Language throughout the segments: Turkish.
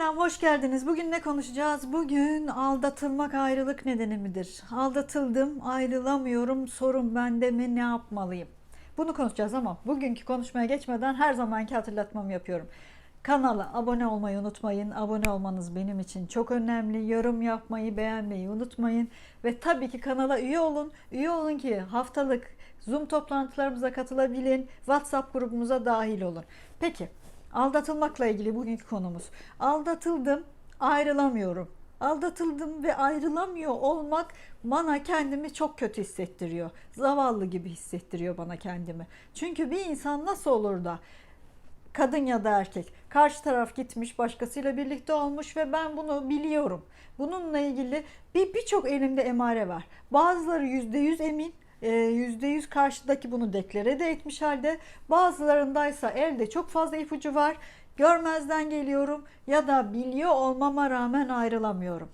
Selam, hoş geldiniz. Bugün ne konuşacağız? Bugün aldatılmak ayrılık nedeni midir? Aldatıldım, ayrılamıyorum, sorun bende mi, ne yapmalıyım? Bunu konuşacağız ama bugünkü konuşmaya geçmeden her zamanki hatırlatmamı yapıyorum. Kanala abone olmayı unutmayın. Abone olmanız benim için çok önemli. Yorum yapmayı, beğenmeyi unutmayın. Ve tabii ki kanala üye olun. Üye olun ki haftalık Zoom toplantılarımıza katılabilin. WhatsApp grubumuza dahil olun. Peki, aldatılmakla ilgili bugünkü konumuz. Aldatıldım, ayrılamıyorum. Aldatıldım ve ayrılamıyor olmak bana kendimi çok kötü hissettiriyor. Zavallı gibi hissettiriyor bana kendimi. Çünkü bir insan nasıl olur da kadın ya da erkek karşı taraf gitmiş başkasıyla birlikte olmuş ve ben bunu biliyorum. Bununla ilgili bir birçok elimde emare var. Bazıları yüzde yüz emin, e, yüzde yüz karşıdaki bunu deklare de etmiş halde. Bazılarındaysa elde çok fazla ipucu var. Görmezden geliyorum ya da biliyor olmama rağmen ayrılamıyorum.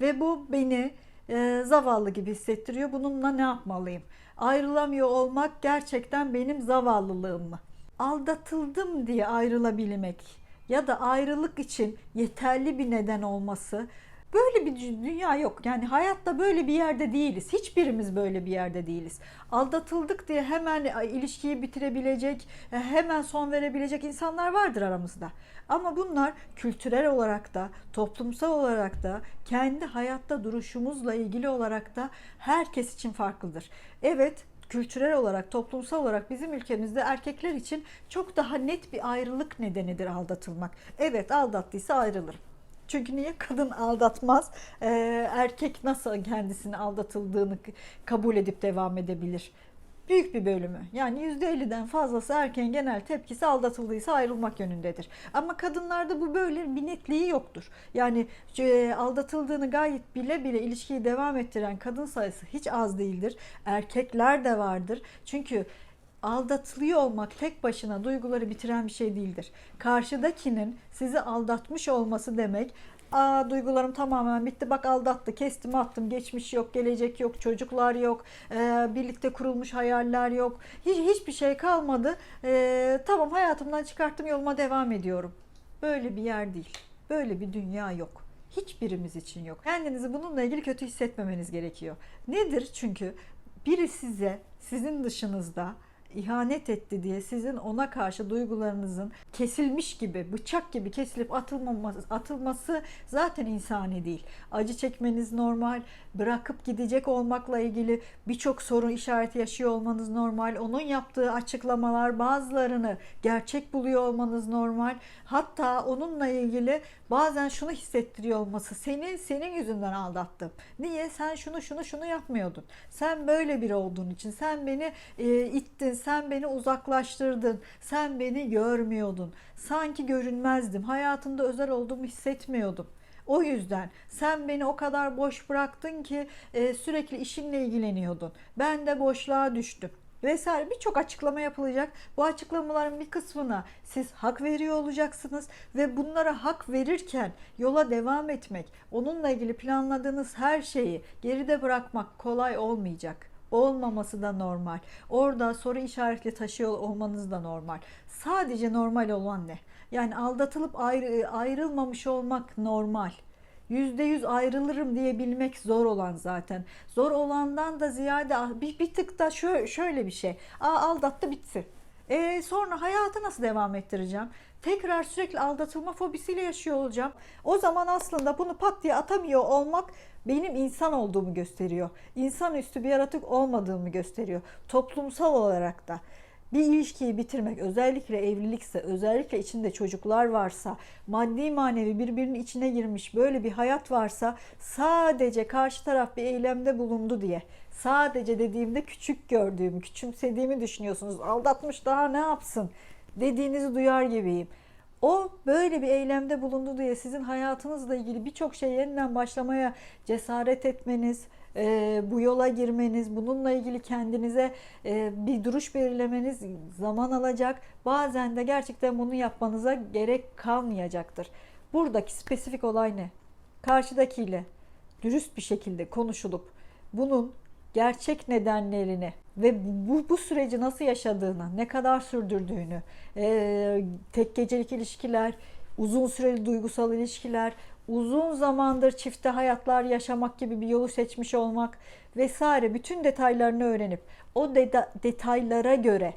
Ve bu beni e, zavallı gibi hissettiriyor. Bununla ne yapmalıyım? Ayrılamıyor olmak gerçekten benim zavallılığım mı? Aldatıldım diye ayrılabilmek ya da ayrılık için yeterli bir neden olması Böyle bir dünya yok. Yani hayatta böyle bir yerde değiliz. Hiçbirimiz böyle bir yerde değiliz. Aldatıldık diye hemen ilişkiyi bitirebilecek, e, hemen son verebilecek insanlar vardır aramızda. Ama bunlar kültürel olarak da, toplumsal olarak da, kendi hayatta duruşumuzla ilgili olarak da herkes için farklıdır. Evet, kültürel olarak, toplumsal olarak bizim ülkemizde erkekler için çok daha net bir ayrılık nedenidir aldatılmak. Evet, aldattıysa ayrılırım. Çünkü niye kadın aldatmaz? Ee, erkek nasıl kendisini aldatıldığını kabul edip devam edebilir? Büyük bir bölümü yani %50'den fazlası erkeğin genel tepkisi aldatıldıysa ayrılmak yönündedir. Ama kadınlarda bu böyle bir netliği yoktur. Yani e, aldatıldığını gayet bile bile ilişkiyi devam ettiren kadın sayısı hiç az değildir. Erkekler de vardır. Çünkü aldatılıyor olmak tek başına duyguları bitiren bir şey değildir. Karşıdakinin sizi aldatmış olması demek Aa duygularım tamamen bitti. Bak aldattı, kestim, attım. Geçmiş yok, gelecek yok, çocuklar yok, e, birlikte kurulmuş hayaller yok. Hiç hiçbir şey kalmadı. E, tamam hayatımdan çıkarttım, yoluma devam ediyorum. Böyle bir yer değil. Böyle bir dünya yok. Hiçbirimiz için yok. Kendinizi bununla ilgili kötü hissetmemeniz gerekiyor. Nedir? Çünkü biri size sizin dışınızda ihanet etti diye sizin ona karşı duygularınızın kesilmiş gibi, bıçak gibi kesilip atılmaması, atılması zaten insani değil. Acı çekmeniz normal, bırakıp gidecek olmakla ilgili birçok sorun işareti yaşıyor olmanız normal. Onun yaptığı açıklamalar bazılarını gerçek buluyor olmanız normal. Hatta onunla ilgili bazen şunu hissettiriyor olması senin senin yüzünden aldattım. Niye? Sen şunu şunu şunu yapmıyordun. Sen böyle biri olduğun için sen beni e, ittin, sen beni uzaklaştırdın, sen beni görmüyordun. Sanki görünmezdim. Hayatında özel olduğumu hissetmiyordum. O yüzden sen beni o kadar boş bıraktın ki e, sürekli işinle ilgileniyordun. Ben de boşluğa düştüm vesaire birçok açıklama yapılacak. Bu açıklamaların bir kısmına siz hak veriyor olacaksınız ve bunlara hak verirken yola devam etmek, onunla ilgili planladığınız her şeyi geride bırakmak kolay olmayacak. Olmaması da normal. Orada soru işaretli taşıyor olmanız da normal. Sadece normal olan ne? Yani aldatılıp ayrı, ayrılmamış olmak normal. %100 ayrılırım diyebilmek zor olan zaten. Zor olandan da ziyade ah, bir, bir tık da şöyle, şöyle bir şey. Aa, aldattı bitti. E, sonra hayatı nasıl devam ettireceğim? Tekrar sürekli aldatılma fobisiyle yaşıyor olacağım. O zaman aslında bunu pat diye atamıyor olmak benim insan olduğumu gösteriyor. İnsanüstü bir yaratık olmadığımı gösteriyor. Toplumsal olarak da bir ilişkiyi bitirmek özellikle evlilikse özellikle içinde çocuklar varsa maddi manevi birbirinin içine girmiş böyle bir hayat varsa sadece karşı taraf bir eylemde bulundu diye sadece dediğimde küçük gördüğümü küçümsediğimi düşünüyorsunuz aldatmış daha ne yapsın dediğinizi duyar gibiyim. O böyle bir eylemde bulundu diye sizin hayatınızla ilgili birçok şey yeniden başlamaya cesaret etmeniz, e, bu yola girmeniz, bununla ilgili kendinize e, bir duruş belirlemeniz zaman alacak. Bazen de gerçekten bunu yapmanıza gerek kalmayacaktır. Buradaki spesifik olay ne? Karşıdakiyle dürüst bir şekilde konuşulup bunun gerçek nedenlerini ve bu, bu süreci nasıl yaşadığını, ne kadar sürdürdüğünü, e, tek gecelik ilişkiler, uzun süreli duygusal ilişkiler, uzun zamandır çifte hayatlar yaşamak gibi bir yolu seçmiş olmak vesaire bütün detaylarını öğrenip o deta- detaylara göre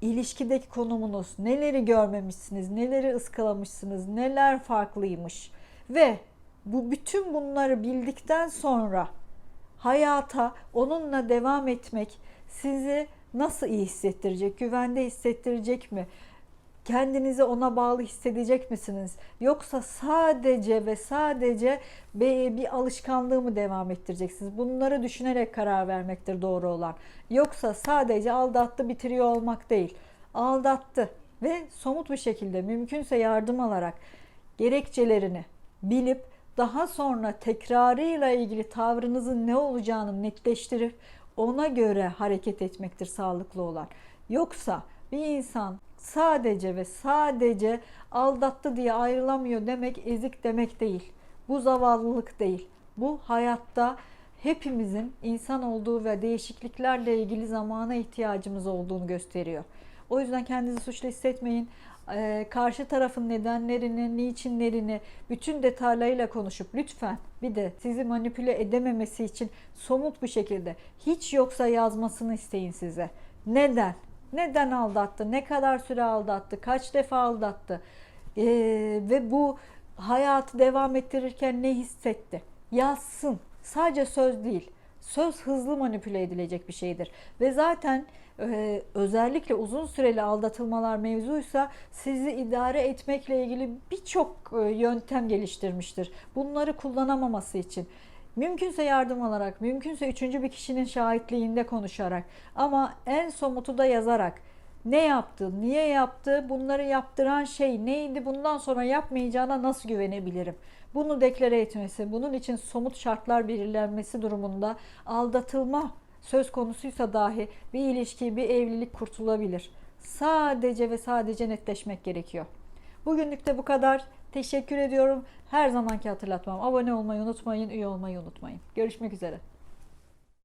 ilişkideki konumunuz, neleri görmemişsiniz, neleri ıskalamışsınız, neler farklıymış ve bu bütün bunları bildikten sonra hayata onunla devam etmek sizi nasıl iyi hissettirecek, güvende hissettirecek mi? Kendinizi ona bağlı hissedecek misiniz? Yoksa sadece ve sadece bir, alışkanlığı mı devam ettireceksiniz? Bunları düşünerek karar vermektir doğru olan. Yoksa sadece aldattı bitiriyor olmak değil. Aldattı ve somut bir şekilde mümkünse yardım alarak gerekçelerini bilip daha sonra tekrarıyla ilgili tavrınızın ne olacağını netleştirip ona göre hareket etmektir sağlıklı olan. Yoksa bir insan sadece ve sadece aldattı diye ayrılamıyor demek ezik demek değil. Bu zavallılık değil. Bu hayatta hepimizin insan olduğu ve değişikliklerle ilgili zamana ihtiyacımız olduğunu gösteriyor. O yüzden kendinizi suçlu hissetmeyin. Ee, karşı tarafın nedenlerini, niçinlerini bütün detaylarıyla konuşup lütfen bir de sizi manipüle edememesi için somut bir şekilde hiç yoksa yazmasını isteyin size. Neden? Neden aldattı? Ne kadar süre aldattı? Kaç defa aldattı? Ee, ve bu hayatı devam ettirirken ne hissetti? Yazsın. Sadece söz değil. Söz hızlı manipüle edilecek bir şeydir. Ve zaten e, özellikle uzun süreli aldatılmalar mevzuysa sizi idare etmekle ilgili birçok e, yöntem geliştirmiştir. Bunları kullanamaması için. Mümkünse yardım alarak, mümkünse üçüncü bir kişinin şahitliğinde konuşarak ama en somutu da yazarak ne yaptı, niye yaptı, bunları yaptıran şey neydi, bundan sonra yapmayacağına nasıl güvenebilirim? Bunu deklare etmesi, bunun için somut şartlar belirlenmesi durumunda aldatılma söz konusuysa dahi bir ilişki, bir evlilik kurtulabilir. Sadece ve sadece netleşmek gerekiyor. Bugünlük de bu kadar. Teşekkür ediyorum. Her zamanki hatırlatmam. Abone olmayı unutmayın, üye olmayı unutmayın. Görüşmek üzere.